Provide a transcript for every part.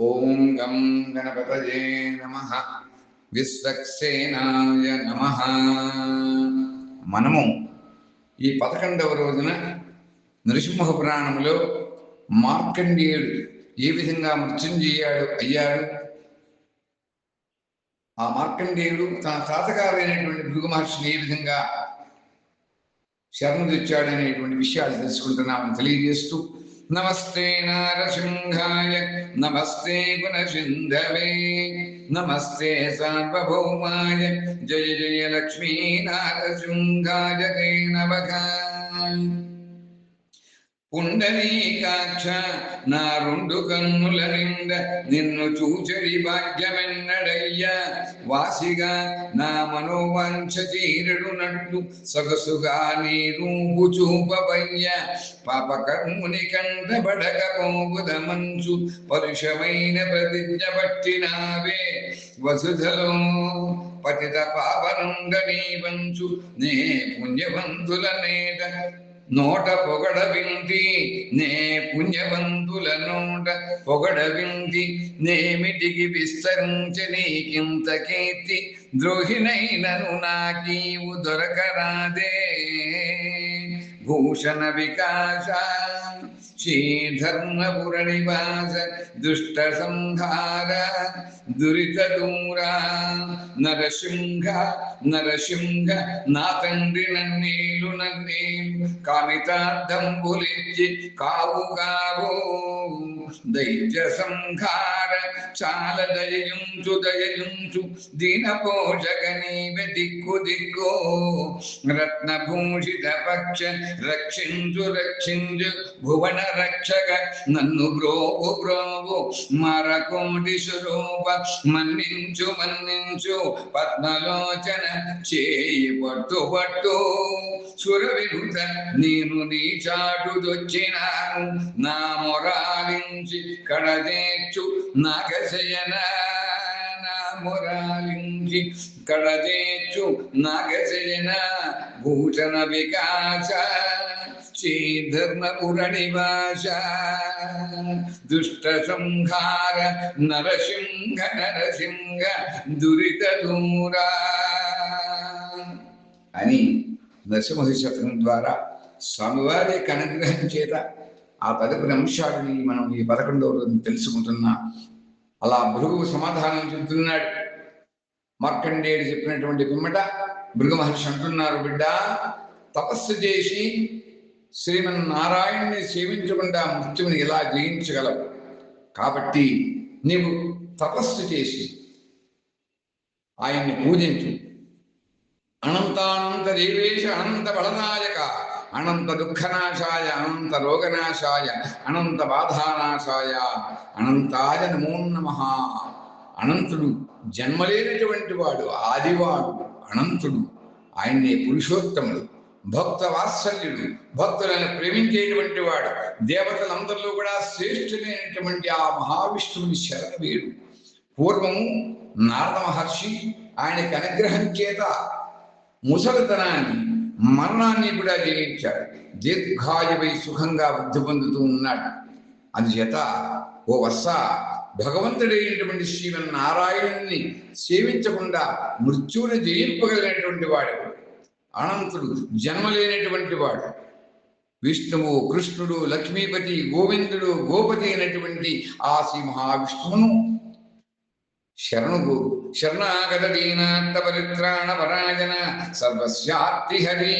ఓం గం గణపతయే నమ. విశ్వక్సేనాయ నమ. మనము ఈ పదకొండవ రోజున నృసింహ పురాణంలో మార్కండేయుడు ఏ విధంగా మృత్యుంజయాడు అయ్యాడు? ఆ మార్కండేయుడు తన తాతగారైనటువంటి భృగు మహర్షిని ఏ విధంగా శరణు తెచ్చాడు అనేటువంటి విషయాలు తెలుసుకుంటున్నామని తెలియజేస్తూ नमस्ते नारसिंहाय नमस्ते गुणसिन्धवे नमस्ते सार्वभौमाय जय जय लक्ष्मी नारसिंहाय ते नमः। పుండరీకాక్ష నా రెండు కన్నుల నింద నిన్ను చూచరి భాగ్యమెన్నడయ్యా. వాసిగా నా మనోవాంఛ తీరడునట్లు సొగసుగా నీ రూపు చూపవయ్య పాపకర్ముని కంటబడకపోగుదమంచు పరుషమైన ప్రతిజ్ఞ పట్టినావే. వసుధలో పతిత పావనుండనీ వంచు నే పుణ్యవంతుల నేట నోట పొగడ వింటి నే పుణ్యవంతుల నోట పొగడ వింటి నేమిటికి విస్తరించ నీకింత కీర్తి ద్రోహినైనను నాకీవు దొరకరాదే. భూషణ వికాస श्रीधर्मपुरनिवास दुष्टसंहार दुरितदूरा नरसिंह नरसिंह नातंड्रि नन्नेलु नन्नें कामितार्थंबुलिज्जि कावु कावो दैत्य संहार, चाल दययुंचु दययुंचु दीनपोषकनीव दिक्कु दिक्को, रत्नभूषितपक्ष रक्षिंचु रक्षिंचु भुवन రక్షక నన్ను బ్రోవు బ్రోవు మరకోటి స్వరూప మన్నించు మన్నించు పద్మలోచన చేయి పట్టు పట్టు. సుర విరుద్ధ నేను నీ చాటుదొచ్చినాను నా మొరాలించి కడదేచ్చు నాగశయన. నా మొరాలించి కడదేచ్చు నాగశయన భూషణ వికాస. శ్రీధర్మపుర నివాస దుష్ట సంహార నరసింహ నరసింహ దురిత అని నరసింహ శతకం ద్వారా స్వామివారి యొక్క అనుగ్రహం చేత ఆ పదకొండు అంశాలని మనం ఈ పదకొండవ రోజు తెలుసుకుంటున్నాం అలా భృగు సమాధానం చెబుతున్నాడు. మార్కండేయుడు చెప్పినటువంటి పిమ్మట భృగు మహర్షి అంటున్నారు బిడ్డ తపస్సు చేసి శ్రీమన్నారాయణ్ణి సేవించకుండా మృత్యువుని ఎలా జయించగలవు? కాబట్టి నీవు తపస్సు చేసి ఆయన్ని పూజించు. అనంతానంత దేవేశ అనంత బలదాయక అనంత దుఃఖనాశాయ అనంత రోగనాశాయ అనంత బాధానాశాయ అనంతాయ నమో నమ. అనంతుడు జన్మలేనటువంటి వాడు ఆదివాడు అనంతుడు ఆయన్నే పురుషోత్తముడు. భక్త వాత్సల్యుడు భక్తులను ప్రేమించేటువంటి వాడు దేవతలందరిలో కూడా శ్రేష్ఠులైనటువంటి ఆ మహావిష్ణువుని శరణవీడు పూర్వము నారద మహర్షి ఆయనకి అనుగ్రహం చేత ముసలితనాన్ని మరణాన్ని కూడా జయించాడు. దీర్ఘాయువై సుఖంగా వృద్ధి పొందుతూ ఉన్నాడు. అందుచేత ఓ వత్స భగవంతుడైనటువంటి శ్రీమన్నారాయణుని సేవించకుండా మృత్యువుని జయింపగలిగినటువంటి వాడు. అనంతుడు జన్మలేనటువంటి వాడు. విష్ణువు కృష్ణుడు లక్ష్మీపతి గోవిందుడు గోపతి అయినటువంటి ఆ శ్రీ మహావిష్ణువును శరణుగు శరణాగత దీనాంత పరిత్రాణ పరాయణ సర్వస్యాప్తి హరి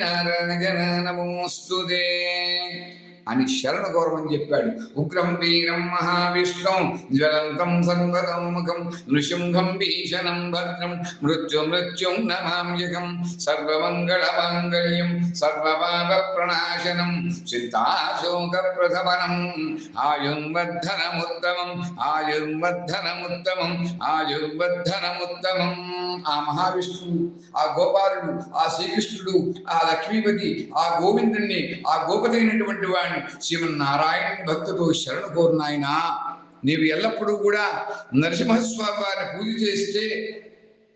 నారాయణ నమోస్తుదే అని శరణ గౌరవం చెప్పాడు. ఉగ్రం వీరం మహావిష్ణుం జ్వలంతం సర్వతోముఖం నృసింహం భీషణం భద్రం మృత్యు మృత్యుం నమామ్యకం సర్వమంగళ మాంగళ్యం సర్వపాప ప్రణాశనం చింతాశోక ప్రథమనం ఆయుర్వర్ధనముత్తమం ఆయుర్వర్ధనముత్తమం ఆయుర్వర్ధనముత్తమం. ఆ మహావిష్ణువు ఆ గోపాలుడు ఆ శ్రీకృష్ణుడు ఆ లక్ష్మీపతి ఆ గోవిందుణ్ణి ఆ గోపతి అయినటువంటి వాడిని శ్రీమన్నారాయణ భక్తుడు శరణు కోరునాయనా నీవు ఎల్లప్పుడూ కూడా నరసింహస్వామి వారిని పూజ చేస్తే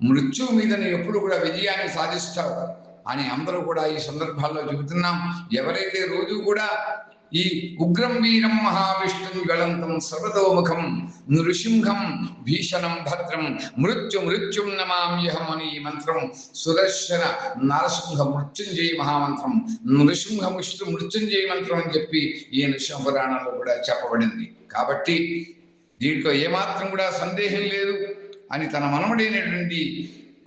మృత్యువు మీద నువ్వు ఎప్పుడు కూడా విజయాన్ని సాధిస్తావు అని అందరూ కూడా ఈ సందర్భాల్లో చెబుతున్నాం. ఎవరైతే రోజు కూడా ఈ ఉగ్రం వీరం మహావిష్ణుం జ్వలంతం సర్వతోముఖం నృసింహం భీషణం భద్రం. మృత్యు మృత్యుం నమామ్యహం అని ఈ మంత్రం. సుదర్శన నరసింహ మృత్యుంజయ మహామంత్రం. నృసింహ ముష్టు మృత్యుంజయ మంత్రం అని చెప్పి ఈ నృసింహ పురాణంలో కూడా చెప్పబడింది. కాబట్టి దీంట్లో ఏమాత్రం కూడా సందేహం లేదు అని తన మనముడైనటువంటి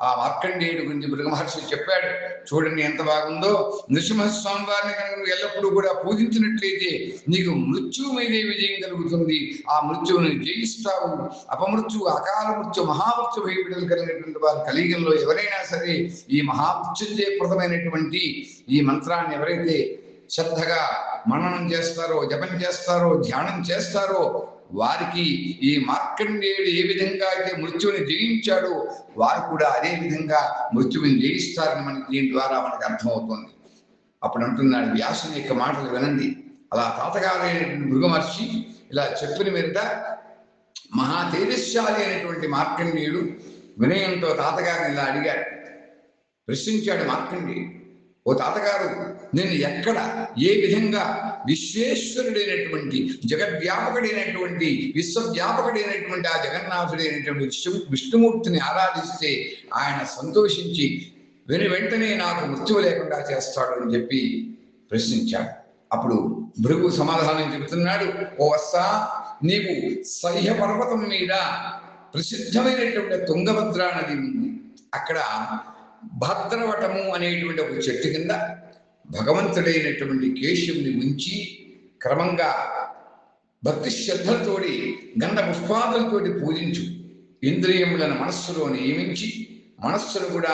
ఆ మార్కండేయుడి గురించి మృగమహర్షి చెప్పాడు. చూడండి ఎంత బాగుందో. నృసింహస్వామి వారిని కనుక నువ్వు ఎల్లప్పుడూ కూడా పూజించినట్లయితే నీకు మృత్యువు మీదే విజయం కలుగుతుంది. ఆ మృత్యువుని జయిస్తావు. అపమృత్యు అకాల మృత్యు మహామృత్యు భయపడలు కలిగినటువంటి వారి కలియుగంలో ఎవరైనా సరే ఈ మహామృత్యుంజయప్రదమైనటువంటి ఈ మంత్రాన్ని ఎవరైతే శ్రద్ధగా మననం చేస్తారో జపం చేస్తారో ధ్యానం చేస్తారో వారికి ఈ మార్కండేయుడు ఏ విధంగా అయితే మృత్యువుని జయించాడో వారు కూడా అదే విధంగా మృత్యువుని జయిస్తారని మనకి దీని ద్వారా మనకు అర్థమవుతుంది. అప్పుడు అంటున్నాడు వ్యాసుని యొక్క మాటలు వినండి. అలా తాతగారైనటువంటి మృగమహర్షి ఇలా చెప్పిన మీద మహా తేజస్శాలి అయినటువంటి మార్కండేయుడు వినయంతో తాతగారిని ఇలా అడిగాడు. ప్రశ్నించాడు మార్కండేయుడు ఓ తాతగారు నేను ఎక్కడ ఏ విధంగా విశ్వేశ్వరుడైనటువంటి జగద్వ్యాపకుడైనటువంటి విశ్వవ్యాపకుడైనటువంటి ఆ జగన్నాథుడైనటువంటి విష్ణు విష్ణుమూర్తిని ఆరాధిస్తే ఆయన సంతోషించి వెను వెంటనే నాకు మృత్యువు లేకుండా చేస్తాడు అని చెప్పి ప్రశ్నించాడు. అప్పుడు భృగు సమాధానం చెబుతున్నాడు ఓ వస్తా నీవు సహ్య పర్వతం మీద ప్రసిద్ధమైనటువంటి తుంగభద్రా నది ఉంది. అక్కడ భద్రవటము అనేటువంటి ఒక చెట్టు కింద భగవంతుడైనటువంటి కేశవుని ఉంచి క్రమంగా భక్తి శ్రద్ధలతోటి గంధ పుష్పాదులతోటి పూజించు. ఇంద్రియములను మనస్సులో నియమించి మనస్సును కూడా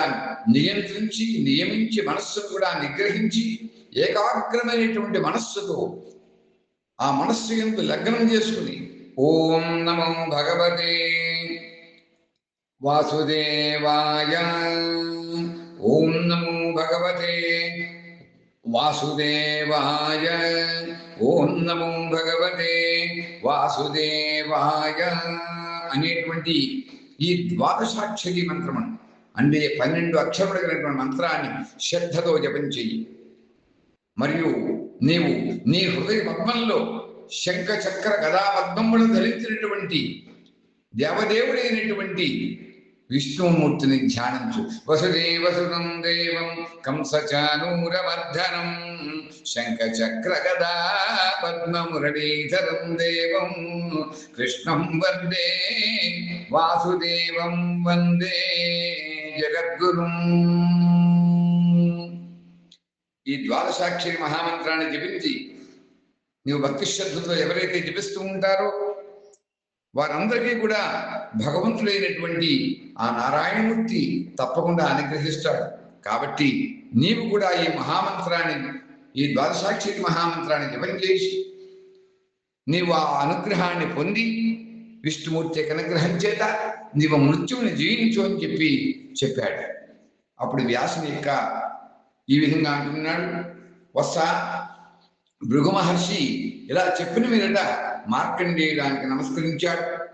నియంత్రించి నియమించి మనస్సును కూడా నిగ్రహించి ఏకాగ్రమైనటువంటి మనస్సుతో ఆ మనస్సు ఎందు లగ్నం చేసుకుని ఓం నమో భగవతే వాసుదేవాయ. ఓం నమో భగవతే వాసుదేవాయ. ఓం నమో భగవతే వాసుదేవాయ అనేటువంటి ఈ ద్వాదశాక్షరి మంత్రము. అంటే పన్నెండు అక్షరములు కలిగినటువంటి మంత్రాన్ని శ్రద్ధతో జపం చెయ్యి. మరియు నీవు నీ హృదయ పద్మంలో శంఖ చక్ర గదా పద్మములు ధరించినటువంటి దేవదేవుడైనటువంటి విష్ణుమూర్తిని ధ్యానించు. వసుదేవసుతం దేవం కంసచానూరమర్ధనం శంఖ చక్ర గదా పద్మమురళీధరం దేవం. కృష్ణం వందే వాసుదేవం వందే జగద్గురుం. ఈ ద్వాదశాక్షరి మహామంత్రాన్ని జపించి నీవు భక్తి శ్రద్ధతో ఎవరైతే జపిస్తూ ఉంటారో వారందరికీ కూడా భగవంతుడైనటువంటి ఆ నారాయణమూర్తి తప్పకుండా అనుగ్రహిస్తాడు. కాబట్టి నీవు కూడా ఈ మహామంత్రాన్ని ఈ ద్వాదశాక్షి మహామంత్రాన్ని జపం చేసి నీవు ఆ అనుగ్రహాన్ని పొంది విష్ణుమూర్తి అనుగ్రహం చేత నీవు మృత్యువుని జయించు అని చెప్పి చెప్పాడు. అప్పుడు వ్యాసుని యొక్క ఈ విధంగా అంటున్నాడు. వస్తా భృగు మహర్షి ఇలా చెప్పిన మీదట మార్కండేయుడానికి నమస్కరించాడు.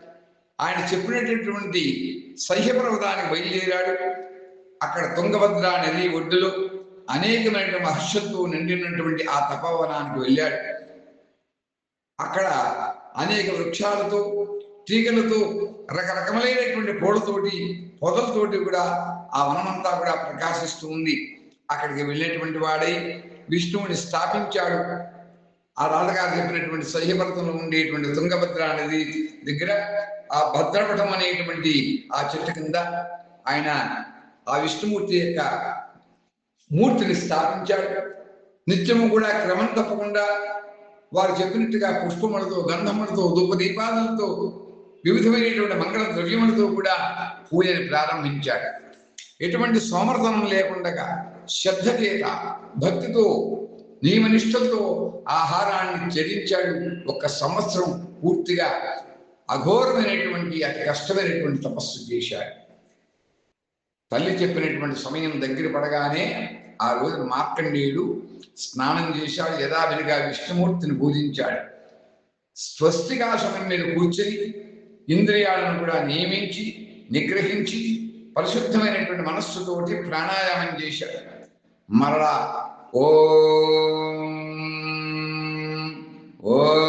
ఆయన చెప్పినటువంటి సహ్యపర్వతానికి బయలుదేరాడు. అక్కడ తుంగభద్ర నది ఒడ్డులో అనేకమైన హర్షంతో నిండినటువంటి ఆ తపోవనానికి వెళ్ళాడు. అక్కడ అనేక వృక్షాలతో తీగలతో రకరకములైనటువంటి పూలతోటి పొదలతోటి కూడా ఆ వనమంతా కూడా ప్రకాశిస్తూ ఉంది. అక్కడికి వెళ్ళేటువంటి వాడై విష్ణువుని స్థాపించాడు. ఆ రాజగారు చెప్పినటువంటి సహ్యపర్వతంలో ఉండేటువంటి తుంగభద్ర నది దగ్గర ఆ భద్రపటం అనేటువంటి ఆ చెట్టు కింద ఆయన ఆ విష్ణుమూర్తి యొక్క మూర్తిని స్థాపించాడు. నిత్యము కూడా క్రమం తప్పకుండా వారు చెప్పినట్టుగా పుష్పములతో గంధములతో దీపాలతో వివిధమైనటువంటి మంగళ ద్రవ్యములతో కూడా పూజని ప్రారంభించాడు. ఎటువంటి సోమర్థనం లేకుండా శ్రద్ధ చేత భక్తితో నియమనిష్టతో ఆహారాన్ని త్యజించాడు. ఒక సంవత్సరం పూర్తిగా అఘోరమైనటువంటి అతి కష్టమైనటువంటి తపస్సు చేశాడు. తల్లి చెప్పినటువంటి సమయం దగ్గర పడగానే ఆ రోజు మార్కండేయుడు స్నానం చేశాడు. యథావిధిగా విష్ణుమూర్తిని పూజించాడు. స్వస్తికాశనం మీద కూర్చొని ఇంద్రియాలను కూడా నియమించి నిగ్రహించి పరిశుద్ధమైనటువంటి మనస్సుతోటి ప్రాణాయామం చేశాడు. మరలా ఓం ఓం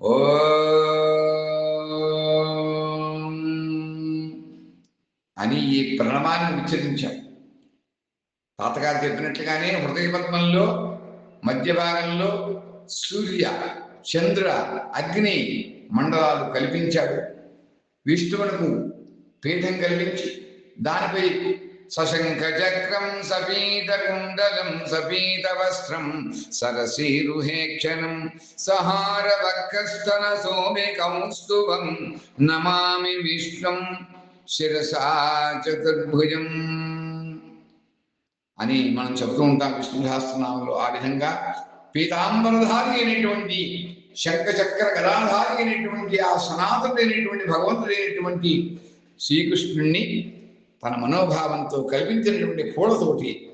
ఓం అని ఈ ప్రణమాన్ని ఉచ్చరించాం. తాతగారు చెప్పినట్లుగానే హృదయ పద్మంలో మధ్య భాగంలో సూర్య చంద్ర అగ్ని మండలాలు కల్పించాడు. విష్ణువునకు పీఠం కల్పించి దానిపై సశంఖచక్రం సపీతకుండలం సపీత వస్త్రం సరసీరుహేక్షణం సహార వక్కస్తన సోమే కౌస్తుభం నమామి విష్ణుం శిరసా చతుర్భుజం అని మనం చెబుతూ ఉంటాం విష్ణు సహస్రనామంలో ఆ విధంగా పీతాంబరధారి అయినటువంటి శంఖచక్ర గదాధారి అయినటువంటి ఆ సనాతనుడైనటువంటి భగవంతుడైనటువంటి శ్రీకృష్ణుణ్ణి తన మనోభావంతో కల్పించినటువంటి పూలతోటి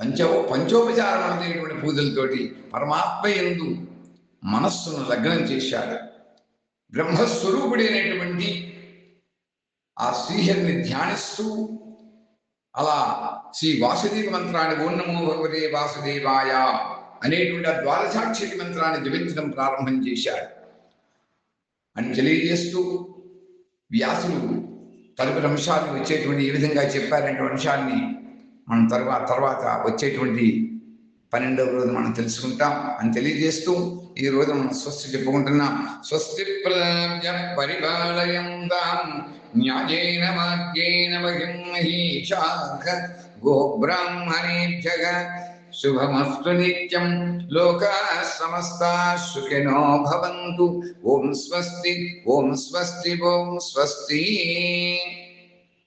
పంచ పంచోపచారమైనటువంటి పూజలతోటి పరమాత్మ ఎందు మనస్సును లగ్నం చేశాడు. బ్రహ్మస్వరూపుడైనటువంటి ఆ శ్రీహరిని ధ్యానిస్తూ అలా శ్రీ వాసుదేవ మంత్రాన్ని ఓన్నమో నమో భగవతే వాసుదేవాయ అనేటువంటి ఆ ద్వారసాక్షి మంత్రాన్ని జపించడం ప్రారంభం చేశాడు. అని తెలియజేస్తూ వ్యాసులు తదుపరి అంశాలు వచ్చేటువంటి ఈ విధంగా చెప్పారంటే అంశాన్ని మనం తర్వాత తర్వాత వచ్చేటువంటి పన్నెండవ రోజు మనం తెలుసుకుంటాం అని తెలియజేస్తూ ఈ రోజు మనం స్వస్తి చెప్పుకుంటున్నాం. స్వస్తి ప్రజాభ్య పరిపాలయంతాం న్యాయేన వాక్యేన మహిం మహీషాఖ గోబ్రాహ్మణేభ్య శుభమస్తు నిత్యం లోకా సమస్తా సుఖినో భవంతు ఓం స్వస్తి ఓం స్వస్తి ఓం స్వస్తి